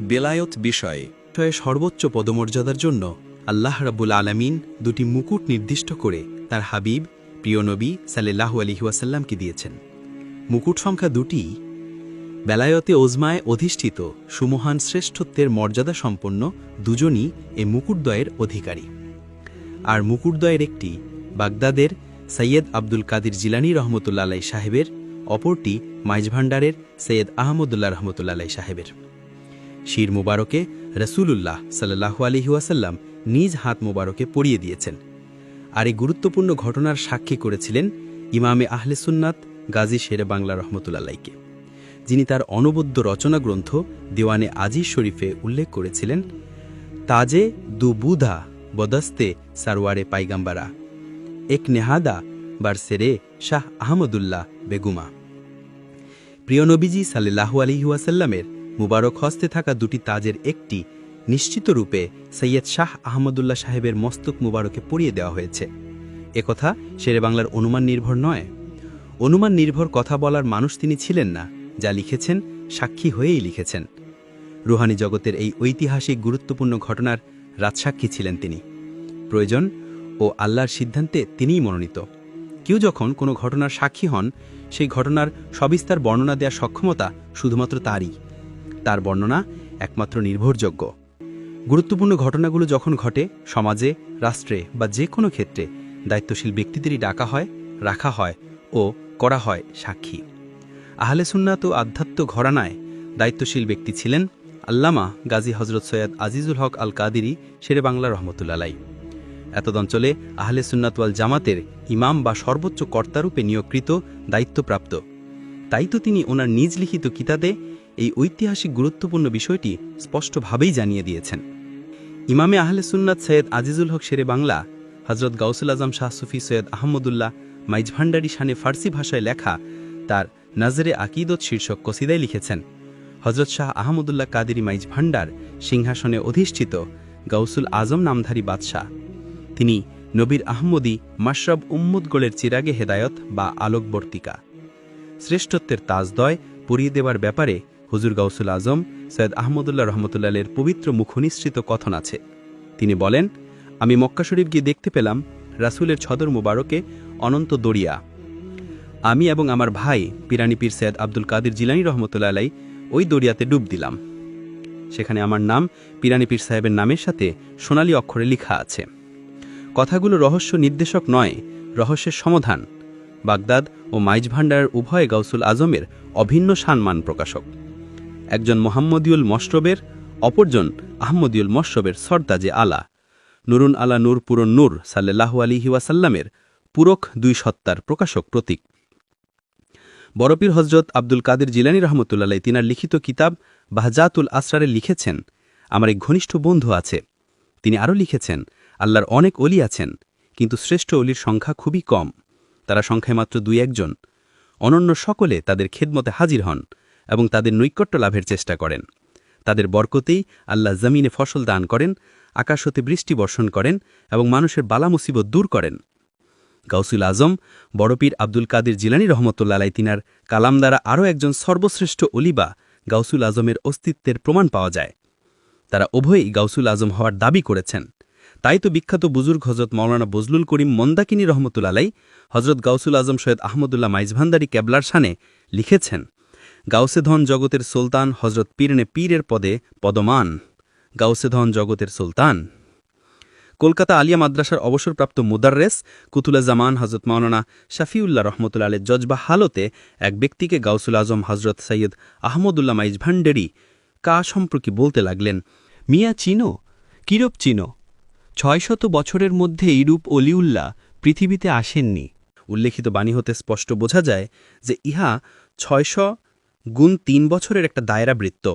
বেলায়ত বিষয়ে। সর্বোচ্চ পদমর্যাদার জন্য আল্লাহ রাব্বুল আলামিন দুটি মুকুট নির্দিষ্ট করে তার হাবিব, প্রিয় নবী সাল্লাহু আলহিউসাল্লামকে দিয়েছেন। মুকুট সংখ্যা দুটি বেলায়তে ওজমায় অধিষ্ঠিত সুমহান শ্রেষ্ঠত্বের মর্যাদা সম্পন্ন দুজনই এ মুকুটদ্বয়ের অধিকারী। আর মুকুটদ্বয়ের একটি বাগদাদের সৈয়দ আব্দুল কাদির জিলানি রহমতুল্লা আলাই সাহেবের, অপরটি মাইজভান্ডারের সৈয়দ আহমদুল্লাহ রহমতুল্লা আলাই সাহেবের। শির মুবারকে রসুলুল্লাহ সাল্লাহু আলহিউসাল্লাম নিজ হাত মুবারকে পরিয়ে দিয়েছেন। আর এই গুরুত্বপূর্ণ ঘটনার সাক্ষী করেছিলেন ইমামে আহলে সুন্নাত গাজী শেরে বাংলা রহমতুল্লাহকে যিনি তার অনবদ্য রচনা গ্রন্থ দেওয়ানে আজিজ শরীফে উল্লেখ করেছিলেন, তাজে দু বুধা বদস্তে সারওয়ারে পাইগাম্বারা, এক নেহাদা বারসেরে শাহ আহমদুল্লাহ বেগুমা। প্রিয় নবীজি সাল্লাহু আলিহাসাল্লামের মুবারক হস্তে থাকা দুটি তাজের একটি নিশ্চিত রূপে সৈয়দ শাহ আহমদুল্লাহ সাহেবের মস্তক মুবারকে পরিয়ে দেওয়া হয়েছে। একথা শেরে বাংলার অনুমান নির্ভর নয়। অনুমান নির্ভর কথা বলার মানুষ তিনি ছিলেন না, যা লিখেছেন, সাক্ষী হয়েই লিখেছেন। রুহানি জগতের এই ঐতিহাসিক গুরুত্বপূর্ণ ঘটনার রাজসাক্ষী ছিলেন তিনি। প্রয়োজন ও আল্লাহর সিদ্ধান্তে তিনিই মনোনীত। কেউ যখন কোনো ঘটনার সাক্ষী হন, সেই ঘটনার সবিস্তার বর্ণনা দেওয়ার সক্ষমতা শুধুমাত্র তারই। তার বর্ণনা একমাত্র নির্ভরযোগ্য। গুরুত্বপূর্ণ ঘটনাগুলো যখন ঘটে, সমাজে, রাষ্ট্রে বা যে কোনো ক্ষেত্রে দায়িত্বশীল ব্যক্তিদেরই ডাকা হয়, রাখা হয় ও করা হয় সাক্ষী। আহলে সুন্নাত ও আধ্যাত্ম ঘরানায় দায়িত্বশীল ব্যক্তি ছিলেন আল্লামা গাজী হজরত সৈয়দ আজিজুল হক আল কাদিরি শেরে বাংলা রহমতুল্লালাই। এতদঞ্চলে আহলে সুন্নাতওয়াল জামাতের ইমাম বা সর্বোচ্চ কর্তারূপে নিয়োগকৃত দায়িত্বপ্রাপ্ত। তাই তো তিনি ওনার নিজ লিখিত কিতাবে এই ঐতিহাসিক গুরুত্বপূর্ণ বিষয়টি স্পষ্টভাবেই জানিয়ে দিয়েছেন। ইমামে আহলে সুন্নাত সৈয়দ আজিজুল হক শেরে বাংলা হজরত গাউসুল আজম শাহ সুফি সৈয়দ আহমদুল্লাহ মাইজভান্ডারি শানে ফার্সি ভাষায় লেখা তার নজরে আকিদত শীর্ষক কসিদায় লিখেছেন হজরত শাহ আহমদুল্লাহ কাদেরি মাইজ ভান্ডার সিংহাসনে অধিষ্ঠিত গাউসুল আজম নামধারী বাদশাহ। তিনি নবীর আহমদী মাশরব উম্মুদগোলের চিরাগে হেদায়ত বা আলোকবর্তিকা। শ্রেষ্ঠত্বের তাজদয় পরিয়ে দেওয়ার ব্যাপারে হুজুর গাউসুল আজম, সৈয়দ আহমদুল্লাহ রহমতুল্লাহের পবিত্র মুখনিসৃত কথন আছে। তিনি বলেন, আমি মক্কা শরীফ গিয়ে দেখতে পেলাম রাসুলের ছদর মুবারকে অনন্ত দরিয়া। আমি এবং আমার ভাই, পিরানি পীর সৈয়দ আব্দুল কাদির জিলানি রহমতুল্লা আলাই ওই দরিয়াতে ডুব দিলাম। সেখানে আমার নাম পিরানি পীর সাহেবের নামের সাথে সোনালী অক্ষরে লেখা আছে। কথাগুলো রহস্য নির্দেশক নয়, রহস্যের সমাধান। বাগদাদ ও মাইজ উভয় গাউসুল আজমের অভিন্ন সম্মান প্রকাশক। একজন মোহাম্মদিউল মশরবের, অপরজন আহমদিউল মশরবের সর্দাজে আলা। নুরুন আলা নূর পুরন নূর সাল্লাহু আলিহি ওয়াসাল্লামের পুরক দুই সত্তার প্রকাশক প্রতীক। বরপীর হজরত আব্দুল কাদের জিলানি রহমতুল্লাহ তিনার লিখিত কিতাব বাহজাতুল আসরারে লিখেছেন। আমার এক ঘনিষ্ঠ বন্ধু আছে, তিনি আরও লিখেছেন, আল্লাহর অনেক অলি আছেন, কিন্তু শ্রেষ্ঠ অলির সংখ্যা খুবই কম। তারা সংখ্যায় মাত্র দুই একজন। অনন্য সকলে তাদের খেদমতে হাজির হন। এবং তাদের নৈকট্য লাভের চেষ্টা করেন। তাদের বরকতেই আল্লাহ জমিনে ফসল দান করেন, আকাশ হতে বৃষ্টি বর্ষণ করেন এবং মানুষের বালা মুসিবত দূর করেন। গাউসুল আজম বড়পীর আব্দুল কাদির জিলানি রহমতুল্লাহ তিনার কালাম দ্বারা আরও একজন সর্বশ্রেষ্ঠ অলিবা গাউসুল আজমের অস্তিত্বের প্রমাণ পাওয়া যায়। তারা উভয়ই গাউসুল আজম হওয়ার দাবি করেছেন। তাই তো বিখ্যাত বুজুর্গ হজরত মৌলানা বজলুল করিম মন্দাকিনী রহমতুল্লালাই হজরত গাউসুল আজম সৈয়দ আহমদুল্লাহ মাইজভান্দারি ক্যাবলার শানে লিখেছেন গাউসেধন জগতের সুলতান হজরত পীরনে পীরের পদে পদমান। গাউসেধন জগতের সুলতান। কলকাতা আলিয়া মাদ্রাসার অবসরপ্রাপ্ত মুদাররেস কুতুলা জামান হজরত মাওলানা শাফিউল্লাহ রহমতুল্লা আলের জজবা হালতে এক ব্যক্তিকে গাউসুল আজম হজরত সৈয়দ আহমদুল্লাহ মাইজ ভান্ডেরি কা সম্পর্কে বলতে লাগলেন, মিয়া চিনো? কিরূপ চিনো? ছয়শত বছরের মধ্যে ইরূপ অলিউল্লাহ পৃথিবীতে আসেননি। উল্লেখিত বাণী হতে স্পষ্ট বোঝা যায় যে ইহা ছয়শো গুণ তিন বছরের একটা দায়রা বৃত্ত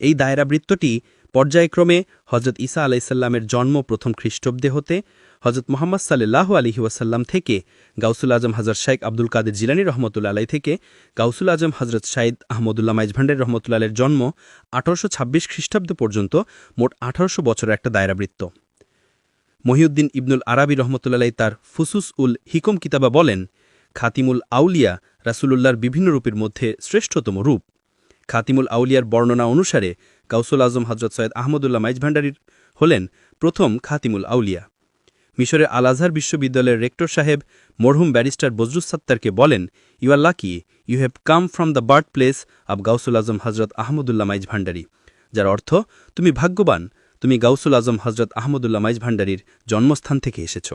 এই দায়রা বৃত্তটি পর্যায়ক্রমে হজরত ঈসা আলাইসাল্লামের জন্ম প্রথম খ্রিস্টাব্দে হতে হজরত মোহাম্মদ সাল্লাহ আলহি ওয়াসাল্লাম থেকে গাউসুল আজম হজরত শাইক আব্দুল কাদের জিলানি রহমতুল্লা আলাই থেকে গাউসুল আজম হজরত শাইদ আহমদুল্লাহ মাইজভান্ডের রহমতুল্লাহের জন্ম আঠারোশো ছাব্বিশ খ্রিস্টাব্দ পর্যন্ত মোট আঠারোশো বছরের একটা দায়রাবৃত্ত। মহিউদ্দিন ইবনুল আরাবি রহমতুল্লাহ তার ফুসুস উল হিকম কিতাবা বলেন খাতিমুল আউলিয়া রাসুলুল্লাহর বিভিন্ন রূপের মধ্যে শ্রেষ্ঠতম রূপ। খাতিমুল আউলিয়ার বর্ণনা অনুসারে গাউসুল আজম হজরত সৈয়দ আহমদুল্লাহ মাইজ ভান্ডারীর হলেন প্রথম খাতিমুল আউলিয়া। মিশরের আল আজহার বিশ্ববিদ্যালয়ের রেক্টর সাহেব মরহুম ব্যারিস্টার বজরুস সাত্তারকে বলেন you are lucky you have come from the birth place of Ghausul Azam Hazrat Ahmadullah Maij Bhandari, যার অর্থ, তুমি ভাগ্যবান, তুমি গাউসুল আজম হজরত আহমদুল্লাহ মাইজ ভান্ডারীর জন্মস্থান থেকে এসেছ।